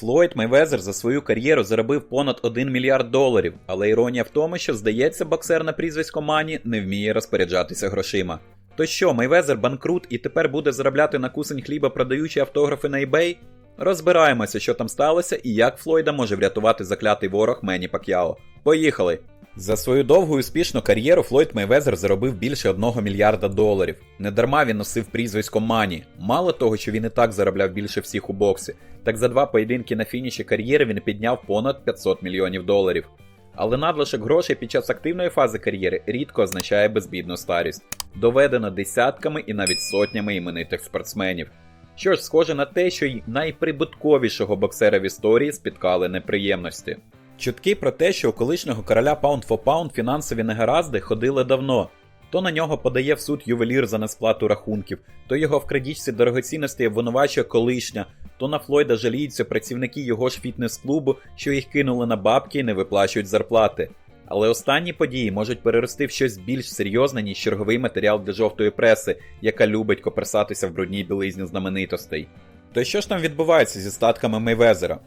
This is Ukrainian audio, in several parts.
Флойд Мейвезер за свою кар'єру заробив понад 1 мільярд доларів, але іронія в тому, що, здається, боксер на прізвисько Мані не вміє розпоряджатися грошима. То що, Мейвезер банкрут і тепер буде заробляти на кусень хліба, продаючи автографи на eBay? Розбираємося, що там сталося і як Флойда може врятувати заклятий ворог Мені Пак'яо. Поїхали! За свою довгу і успішну кар'єру Флойд Мейвезер заробив більше 1 мільярда доларів. Недарма він носив прізвисько Мані. Мало того, що він і так заробляв більше всіх у боксі, так за два поєдинки на фініші кар'єри він підняв понад 500 мільйонів доларів. Але надлишок грошей під час активної фази кар'єри рідко означає безбідну старість, доведено десятками і навіть сотнями іменитих спортсменів. Що ж, схоже на те, що й найприбутковішого боксера в історії спіткали неприємності. Чутки про те, що у колишнього короля Pound for Pound фінансові негаразди ходили давно. То на нього подає в суд ювелір за несплату рахунків, то його в крадіжці дорогоцінностей обвинувачує колишня, то на Флойда жаліються працівники його ж фітнес-клубу, що їх кинули на бабки і не виплачують зарплати. Але останні події можуть перерости в щось більш серйозне, ніж черговий матеріал для жовтої преси, яка любить коперсатися в брудній білизні знаменитостей. То що ж там відбувається зі статками Мейвезера?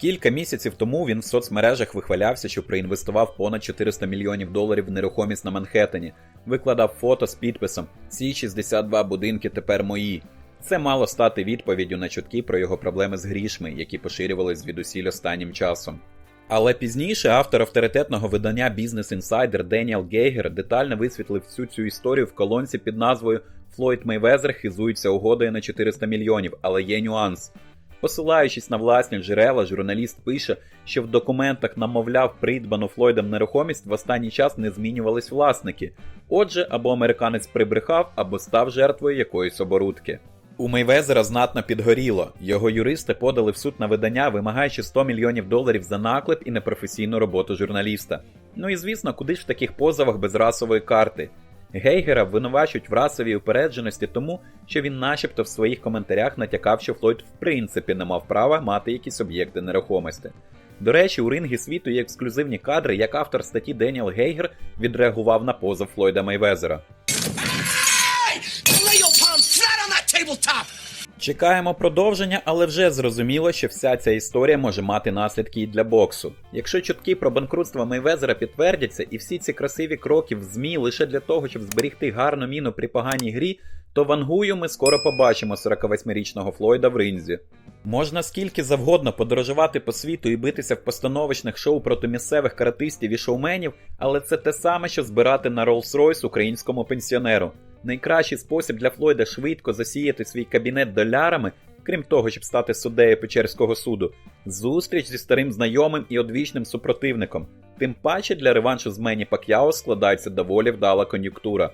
Кілька місяців тому він в соцмережах вихвалявся, що проінвестував понад 400 мільйонів доларів в нерухомість на Манхеттені, викладав фото з підписом Ці 62 будинки тепер мої. Це мало стати відповіддю на чутки про його проблеми з грішми, які поширювались звідусіль останнім часом. Але пізніше автор авторитетного видання Business Insider Деніел Гейгер детально висвітлив всю цю історію в колонці під назвою Флойд Мейвезер хизується угодою на 400 мільйонів, але є нюанс. Посилаючись на власні джерела, журналіст пише, що в документах намовляв придбану Флойдом нерухомість в останній час не змінювались власники. Отже, або американець прибрехав, або став жертвою якоїсь оборудки. У Мейвезера знатно підгоріло. Його юристи подали в суд на видання, вимагаючи 100 мільйонів доларів за наклеп і непрофесійну роботу журналіста. Ну і звісно, куди ж в таких позовах без расової карти? Гейгера винувачують в расовій упередженості тому, що він начебто в своїх коментарях натякав, що Флойд в принципі не мав права мати якісь об'єкти нерухомості. До речі, у рингі світу є ексклюзивні кадри, як автор статті Деніел Гейгер відреагував на позов Флойда Мейвезера. Чекаємо продовження, але вже зрозуміло, що вся ця історія може мати наслідки і для боксу. Якщо чутки про банкрутство Мейвезера підтвердяться, і всі ці красиві кроки в ЗМІ лише для того, щоб зберігти гарну міну при поганій грі, то вангую ми скоро побачимо 48-річного Флойда в ринзі. Можна скільки завгодно подорожувати по світу і битися в постановочних шоу проти місцевих каратистів і шоуменів, але це те саме, що збирати на Rolls-Royce українському пенсіонеру. Найкращий спосіб для Флойда швидко засіяти свій кабінет долярами, крім того, щоб стати суддею Печерського суду, зустріч зі старим знайомим і одвічним супротивником. Тим паче для реваншу з Мені Пак'яо складається доволі вдала кон'юнктура.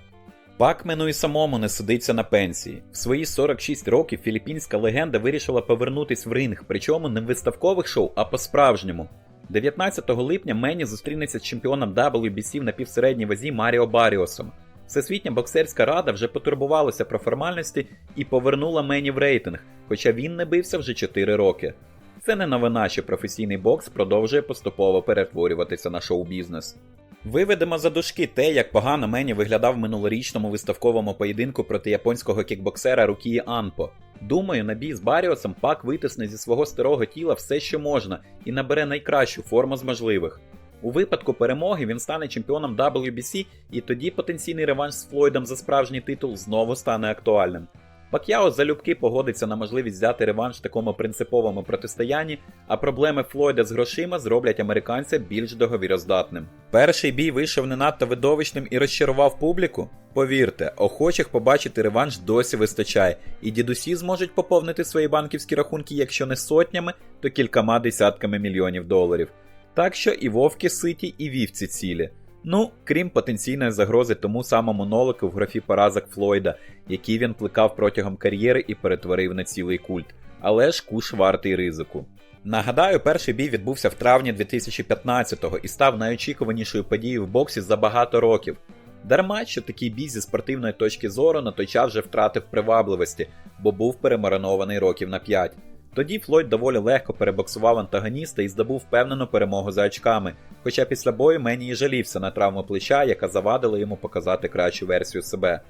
Пакмену і самому не сидиться на пенсії. В свої 46 років філіппінська легенда вирішила повернутись в ринг, причому не в виставкових шоу, а по-справжньому. 19 липня Мені зустрінеться з чемпіоном WBC в напівсередній вазі Маріо Баріосом. Всесвітня боксерська рада вже потурбувалася про формальності і повернула Мені в рейтинг, хоча він не бився вже 4 роки. Це не новина, що професійний бокс продовжує поступово перетворюватися на шоу-бізнес. Виведемо за дужки те, як погано Мені виглядав в минулорічному виставковому поєдинку проти японського кікбоксера Рукії Анпо. Думаю, на бій з Баріосом Пак витисне зі свого старого тіла все, що можна, і набере найкращу форму з можливих. У випадку перемоги він стане чемпіоном WBC, і тоді потенційний реванш з Флойдом за справжній титул знову стане актуальним. Пак'яо залюбки погодиться на можливість взяти реванш в такому принциповому протистоянні, а проблеми Флойда з грошима зроблять американця більш договіроздатним. Перший бій вийшов не надто видовищним і розчарував публіку. Повірте, охочих побачити реванш досі вистачає, і дідусі зможуть поповнити свої банківські рахунки, якщо не сотнями, то кількома десятками мільйонів доларів. Так що і вовки ситі, і вівці цілі. Ну, крім потенційної загрози тому самому нолику в графі поразок Флойда, який він плекав протягом кар'єри і перетворив на цілий культ. Але ж куш вартий ризику. Нагадаю, перший бій відбувся в травні 2015-го і став найочікуванішою подією в боксі за багато років. Дарма, що такий бій зі спортивної точки зору на той час вже втратив привабливості, бо був перемаринований років на 5. Тоді Флойд доволі легко перебоксував антагоніста і здобув впевнену перемогу за очками, хоча після бою Мені і жалівся на травму плеча, яка завадила йому показати кращу версію себе.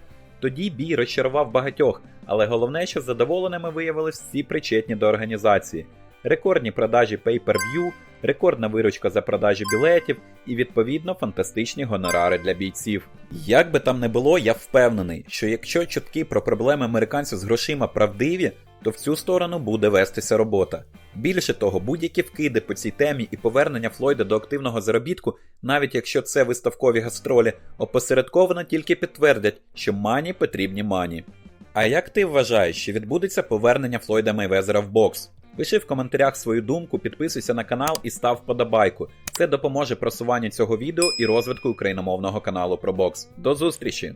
Тоді бій розчарував багатьох, але головне, що задоволеними виявились всі причетні до організації. рекордні продажі Pay-Per-View, рекордна виручка за продажі білетів і відповідно фантастичні гонорари для бійців. Як би там не було, я впевнений, що якщо чутки про проблеми американців з грошима правдиві, то в цю сторону буде вестися робота. Більше того, будь-які вкиди по цій темі і повернення Флойда до активного заробітку, навіть якщо це виставкові гастролі, опосередковано тільки підтвердять, що мані потрібні мані. А як ти вважаєш, чи відбудеться повернення Флойда Мейвезера в бокс? Пиши в коментарях свою думку, підписуйся на канал і став вподобайку. Це допоможе просуванню цього відео і розвитку україномовного каналу про бокс. До зустрічі!